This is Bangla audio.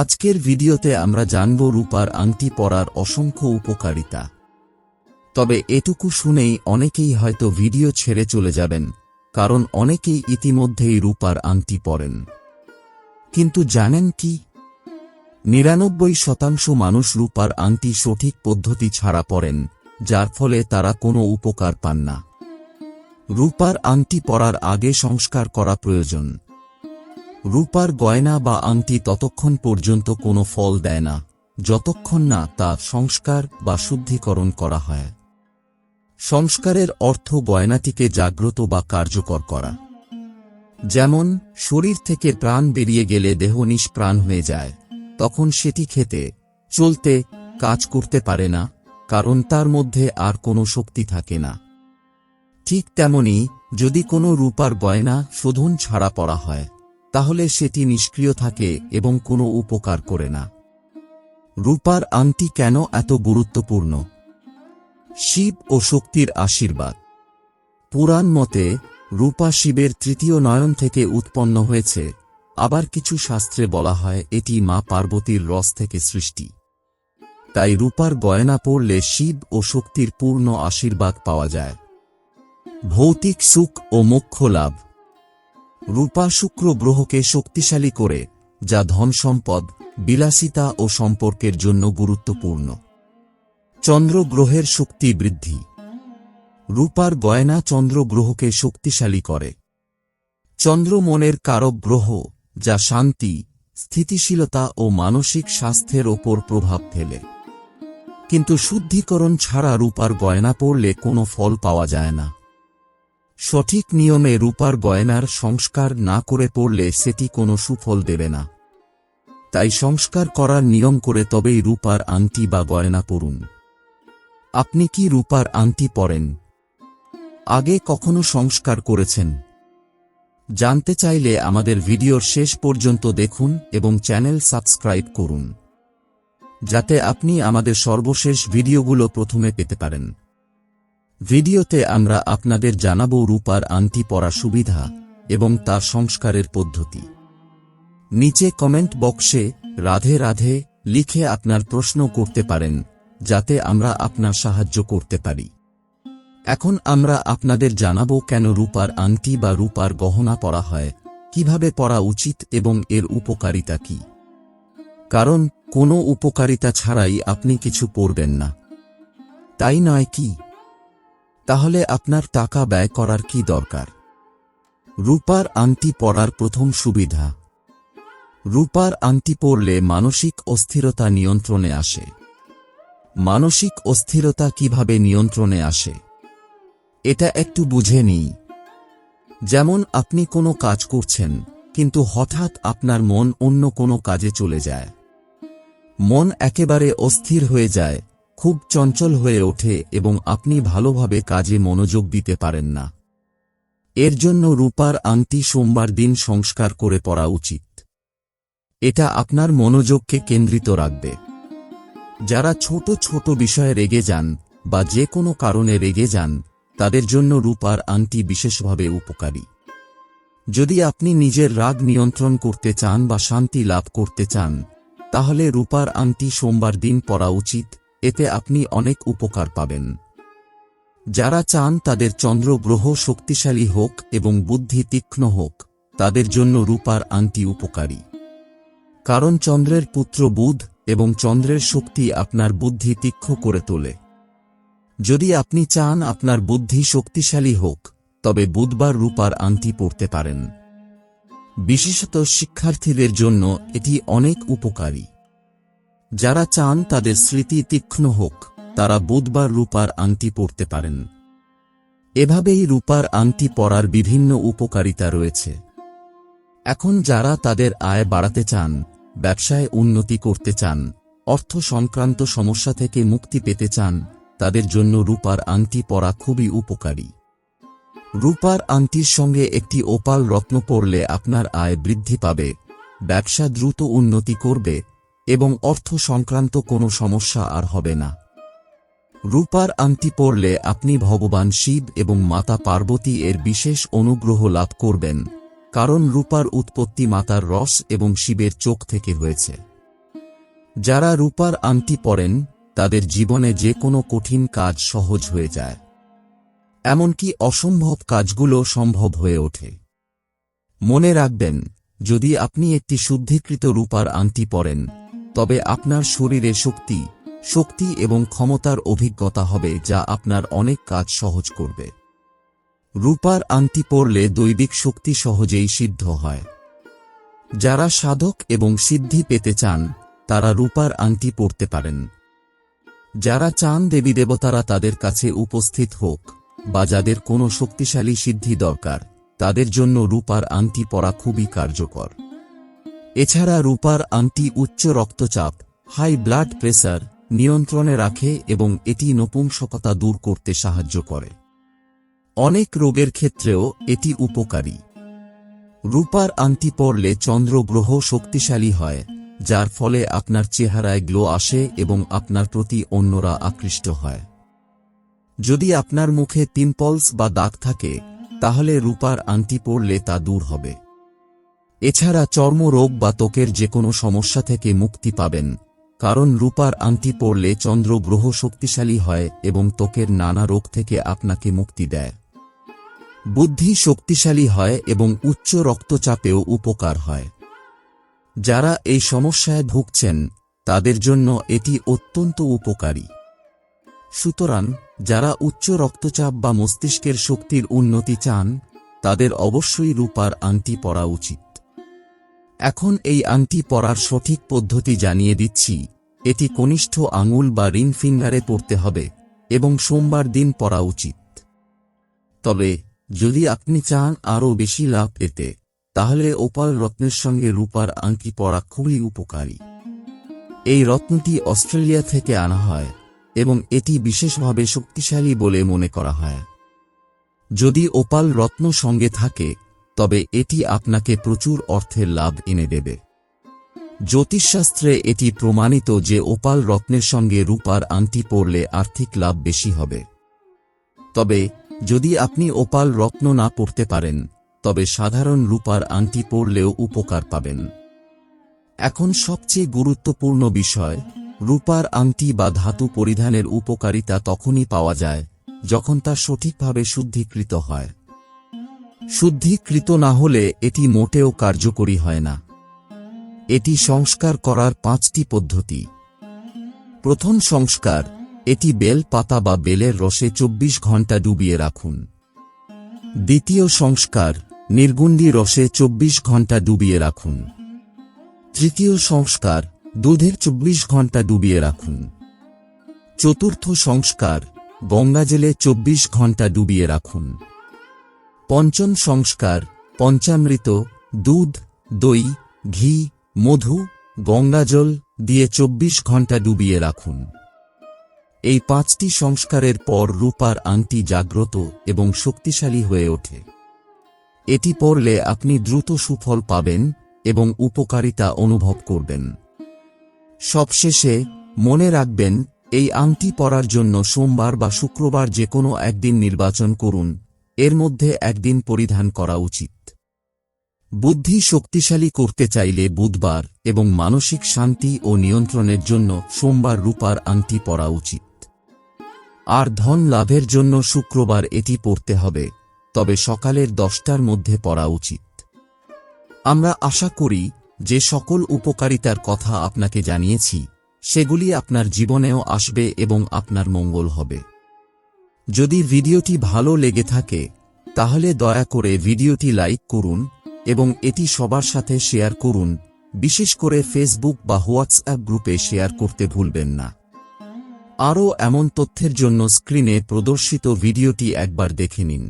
আজকের ভিডিওতে আমরা জানব রূপার আংটি পরার অসংখ্য উপকারিতা। তবে এটুকু শুনেই অনেকেই হয়তো ভিডিও ছেড়ে চলে যাবেন, কারণ অনেকেই ইতিমধ্যেই রূপার আংটি পরেন। কিন্তু জানেন কি? নিরানব্বই শতাংশ মানুষ রূপার আংটি সঠিক পদ্ধতি ছাড়া পড়েন যার ফলে তারা কোনো উপকার পান না। রূপার আংটি পরার আগে সংস্কার করা প্রয়োজন। রূপার গয়না বা আংটি ততক্ষণ পর্যন্ত কোনো ফল দেয় না, যতক্ষণ না তা সংস্কার বা শুদ্ধিকরণ করা হয়। সংস্কারের অর্থ গয়নাটিকে জাগ্রত বা কার্যকর করা। যেমন, শরীর থেকে প্রাণ বেরিয়ে গেলে দেহ নিষ্প্রাণ হয়ে যায়, তখন সেটি খেতে, চলতে, কাজ করতে পারে না, কারণ তার মধ্যে আর কোনো শক্তি থাকে না। ঠিক তেমনি, যদি কোনো রূপার গয়না শোধন ছাড়া পড়া হয় তাহলে সেটি নিষ্ক্রিয় থাকে এবং কোনো উপকার করে না। রূপার আংটি কেন এত গুরুত্বপূর্ণ? শিব ও শক্তির আশীর্বাদ। পুরাণ মতে, রূপা শিবের তৃতীয় নয়ন থেকে উৎপন্ন হয়েছে। আবার কিছু শাস্ত্রে বলা হয়, এটি মা পার্বতীর রস থেকে সৃষ্টি। তাই রূপার গয়না পরলে শিব ও শক্তির পূর্ণ আশীর্বাদ পাওয়া যায়। ভৌতিক সুখ ও মোক্ষ লাভ। রূপা শুক্র গ্রহকে শক্তিশালী করে, যা ধন সম্পদ, বিলাসিতা ও সম্পর্কের জন্য গুরুত্বপূর্ণ। চন্দ্র গ্রহের শক্তি বৃদ্ধি। রূপার গয়না চন্দ্র গ্রহকে শক্তিশালী করে। চন্দ্র মনের কারক গ্রহ, যা শান্তি, স্থিতিশীলতা ও মানসিক স্বাস্থ্যের ওপর প্রভাব ফেলে। কিন্তু শুদ্ধিকরণ ছাড়া রূপার গয়না পড়লে কোনো ফল পাওয়া যায় না। সঠিক নিয়মে রূপার গয়নার সংস্কার না করে পড়লে সেটি কোনো সুফল দেবে না। তাই সংস্কার করার নিয়ম করে তবেই রূপার আংটি বা গয়না পরুন। আপনি কি রূপার আংটি পরেন? আগে কখনো সংস্কার করেছেন? জানতে চাইলে আমাদের ভিডিওর শেষ পর্যন্ত দেখুন এবং চ্যানেল সাবস্ক্রাইব করুন। যাতে আপনি আমাদের সর্বশেষ ভিডিওগুলো প্রথমে পেতে পারেন। ভিডিওতে আমরা আপনাদের জানাব রূপার আংটি পরা সুবিধা এবং তার সংস্কারের পদ্ধতি। নিচে কমেন্ট বক্সে রাধে রাধে লিখে আপনার প্রশ্ন করতে পারেন, যাতে আমরা আপনার সাহায্য করতে পারি। এখন আমরা আপনাদের জানাব কেন রূপার আংটি বা রূপার গহনা পরা হয়, কীভাবে পরা উচিত এবং এর উপকারিতা কি। কারণ, কোনো উপকারিতা ছাড়াই আপনি কিছু পরবেন না। তাই নয় কি? তাহলে আপনার টাকা ব্যয় করার কি দরকার? রূপার আংটি পরার প্রথম সুবিধা। রূপার আংটি পরলে মানসিক অস্থিরতা নিয়ন্ত্রণে আসে। মানসিক অস্থিরতা কীভাবে নিয়ন্ত্রণে আসে? এটা একটু বুঝে নিই। যেমন আপনি কোনো কাজ করছেন, কিন্তু হঠাৎ আপনার মন অন্য কোনো কাজে চলে যায়। মন একেবারে অস্থির হয়ে যায় খুব চঞ্চল হয়ে ওঠে এবং আপনি ভালোভাবে কাজে মনোযোগ দিতে পারেন না। এর জন্য রূপার আংটি সোমবার দিন সংস্কার করে পড়া উচিত। এটা আপনার মনোযোগকে কেন্দ্রিত রাখবে। যারা ছোট ছোট বিষয়ে রেগে যান বা যে কোনো কারণে রেগে যান, তাদের জন্য রূপার আংটি বিশেষভাবে উপকারী। যদি আপনি নিজের রাগ নিয়ন্ত্রণ করতে চান বা শান্তি লাভ করতে চান, তাহলে রূপার আংটি সোমবার দিন পরা উচিত এতে আপনি অনেক উপকার পাবেন। যারা চান তাদের চন্দ্র গ্রহ শক্তিশালী হোক এবং বুদ্ধি তীক্ষ্ণ হোক, তাদের জন্য রূপার আংটি উপকারী। কারণ চন্দ্রের পুত্র বুধ এবং চন্দ্রের শক্তি আপনার বুদ্ধি তীক্ষ্ণ করে তোলে। যদি আপনি চান আপনার বুদ্ধি শক্তিশালী হোক, তবে বুধবার রূপার আংটি পড়তে পারেন। বিশেষত শিক্ষার্থীদের জন্য এটি অনেক উপকারী। যারা চান তাদের স্মৃতি তীক্ষ্ণ হোক, তারা বুধবার রূপার আংটি পড়তে পারেন। এভাবেই রূপার আংটি পরার বিভিন্ন উপকারিতা রয়েছে। এখন যারা তাদের আয় বাড়াতে চান, ব্যবসায় উন্নতি করতে চান, অর্থ সংক্রান্ত সমস্যা থেকে মুক্তি পেতে চান, তাদের জন্য রূপার আংটি পরা খুবই উপকারী। রূপার আংটির সঙ্গে একটি ওপাল রত্ন পরলে আপনার আয় বৃদ্ধি পাবে, ব্যবসা দ্রুত উন্নতি করবে এবং অর্থ সংক্রান্ত কোনো সমস্যা আর হবে না। রূপার আংটি পরলে আপনি ভগবান শিব এবং মাতা পার্বতী এর বিশেষ অনুগ্রহ লাভ করবেন, কারণ রূপার উৎপত্তি মাতার রস এবং শিবের চোখ থেকে হয়েছে। যারা রূপার আংটি পরেন, তাদের জীবনে যে কোনো কঠিন কাজ সহজ হয়ে যায়। এমনকি অসম্ভব কাজগুলো সম্ভব হয়ে ওঠে। মনে রাখবেন, যদি আপনি একটি শুদ্ধিকৃত রূপার আংটি পরেন তবে আপনার শরীরে শক্তি শক্তি এবং ক্ষমতার অভিজ্ঞতা হবে যা আপনার অনেক কাজ সহজ করবে। রূপার আংটি পরলে দৈবিক শক্তি সহজেই সিদ্ধ হয়। যারা সাধক এবং সিদ্ধি পেতে চান, তারা রূপার আংটি পরতে পারেন। যারা চান দেবী দেবতারা তাদের কাছে উপস্থিত হোক বা যাদের কোনো শক্তিশালী সিদ্ধি দরকার, তাদের জন্য রূপার আংটি পরা খুবই কার্যকর। এছাড়া রূপার আংটি উচ্চ রক্তচাপ হাই ব্লাড প্রেসার নিয়ন্ত্রণে রাখে এবং এটি নপুংসকতা দূর করতে সাহায্য করে। অনেক রোগের ক্ষেত্রেও এটি উপকারী। রূপার আংটি পরলে চন্দ্র গ্রহ শক্তিশালী হয়, যার ফলে আপনার চেহারায় গ্লো আসে এবং আপনার প্রতি অন্যরা আকৃষ্ট হয়। যদি আপনার মুখে পিম্পলস বা দাগ থাকে, তাহলে রূপার আংটি পরলে তা দূর হবে। এছাড়া চর্মরোগ বা ত্বকের যে কোনো সমস্যা থেকে মুক্তি পাবেন, কারণ রূপার আংটি পরলে চন্দ্র গ্রহ শক্তিশালী হয় এবং ত্বকের নানা রোগ থেকে আপনাকে মুক্তি দেয়। বুদ্ধি শক্তিশালী হয় এবং উচ্চ রক্তচাপেও উপকার হয়। যারা এই সমস্যায় ভুগছেন, তাদের জন্য এটি অত্যন্ত উপকারী। সুতরাং, যারা উচ্চ রক্তচাপ বা মস্তিষ্কের শক্তির উন্নতি চান, তাদের অবশ্যই রূপার আংটি পরা উচিত। এখন এই আংটি পরার সঠিক পদ্ধতি জানিয়ে দিচ্ছি, এটি কনিষ্ঠ আঙুল বা রিং ফিঙ্গারে পড়তে হবে এবং সোমবার দিন পরা উচিত। তবে, যদি আপনি চান আরও বেশি লাভ পেতে, তাহলে ওপাল রত্নের সঙ্গে রূপার আংটি পরা খুবই উপকারী। এই রত্নটি অস্ট্রেলিয়া থেকে আনা হয় এবং এটি বিশেষভাবে শক্তিশালী বলে মনে করা হয়। যদি ওপাল রত্ন সঙ্গে থাকে তবে এটি আপনাকে প্রচুর অর্থের লাভ এনে দেবে। জ্যোতিষশাস্ত্রে এটি প্রমাণিত যে ওপাল রত্নের সঙ্গে রূপার আংটি পরলে আর্থিক লাভ বেশি হবে। তবে, যদি আপনি ওপাল রত্ন না পড়তে পারেন, তবে সাধারণ রূপার আংটি পরলেও উপকার পাবেন। এখন সবচেয়ে গুরুত্বপূর্ণ বিষয়, রূপার আংটি বা ধাতু পরিধানের উপকারিতা তখনই পাওয়া যায়, যখন তা সঠিকভাবে শুদ্ধিকৃত হয়। শুদ্ধিকৃত না হলে এটি মোটেও কার্যকরী হয় না। এটি সংস্কার করার পাঁচটি পদ্ধতি। প্রথম সংস্কার, এটি বেল পাতা বা বেলের রসে চব্বিশ ঘণ্টা ডুবিয়ে রাখুন। দ্বিতীয় সংস্কার, নির্গুন্ডি রসে চব্বিশ ঘণ্টা ডুবিয়ে রাখুন। তৃতীয় সংস্কার, দুধের চব্বিশ ঘণ্টা ডুবিয়ে রাখুন। চতুর্থ সংস্কার, গঙ্গাজলে চব্বিশ ঘণ্টা ডুবিয়ে রাখুন। পঞ্চম সংস্কার, পঞ্চামৃত, দুধ, দই, ঘি, মধু, গঙ্গাজল দিয়ে চব্বিশ ঘণ্টা ডুবিয়ে রাখুন। এই পাঁচটি সংস্কারের পর রূপার আংটি জাগ্রত এবং শক্তিশালী হয়ে ওঠে। এটি পড়লে আপনি দ্রুত সুফল পাবেন এবং উপকারিতা অনুভব করবেন। সবশেষে, মনে রাখবেন, এই আংটি পরার জন্য সোমবার বা শুক্রবার যে কোনো একদিন নির্বাচন করুন এর মধ্যে একদিন পরিধান করা উচিত। বুদ্ধি শক্তিশালী করতে চাইলে বুধবার এবং মানসিক শান্তি ও নিয়ন্ত্রণের জন্য সোমবার রূপার আংটি পরা উচিত। আর ধন লাভের জন্য শুক্রবার এটি পড়তে হবে, তবে সকালের দশটার মধ্যে পড়া উচিত। আমরা আশা করি যে সকল উপকারিতার কথা আপনাকে জানিয়েছি, সেগুলি আপনার জীবনেও আসবে এবং আপনার মঙ্গল হবে। যদি ভিডিওটি ভালো লেগে থাকে, তাহলে দয়া করে ভিডিওটি লাইক করুন এবং এটি সবার সাথে শেয়ার করুন, বিশেষ করে ফেসবুক বা হোয়াটসঅ্যাপ গ্রুপে শেয়ার করতে ভুলবেন না। আরও এমন তথ্যের জন্য স্ক্রিনে প্রদর্শিত ভিডিওটি একবার দেখে নিন।